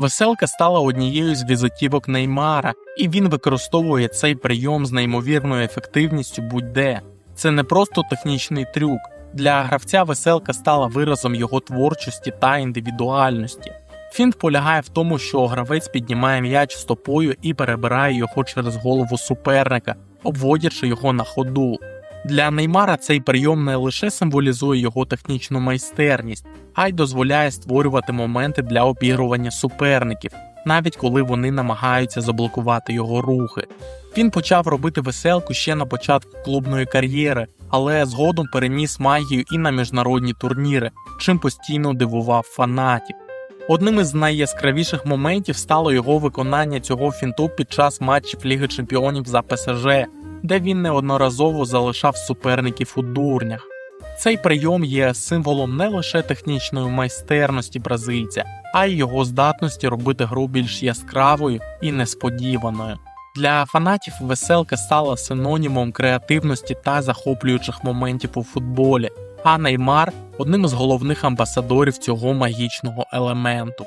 Веселка стала однією з візитівок Неймара, і він використовує цей прийом з неймовірною ефективністю будь-де. Це не просто технічний трюк. Для гравця веселка стала виразом його творчості та індивідуальності. Фінт полягає в тому, що гравець піднімає м'яч стопою і перебирає його через голову суперника, обводячи його на ходу. Для Неймара цей прийом не лише символізує його технічну майстерність, а й дозволяє створювати моменти для обігрування суперників, навіть коли вони намагаються заблокувати його рухи. Він почав робити веселку ще на початку клубної кар'єри, але згодом переніс магію і на міжнародні турніри, чим постійно дивував фанатів. Одним із найяскравіших моментів стало його виконання цього фінту під час матчів Ліги Чемпіонів за ПСЖ, де він неодноразово залишав суперників у дурнях. Цей прийом є символом не лише технічної майстерності бразильця, а й його здатності робити гру більш яскравою і несподіваною. Для фанатів веселка стала синонімом креативності та захоплюючих моментів у футболі, а Неймар одним з головних амбасадорів цього магічного елементу.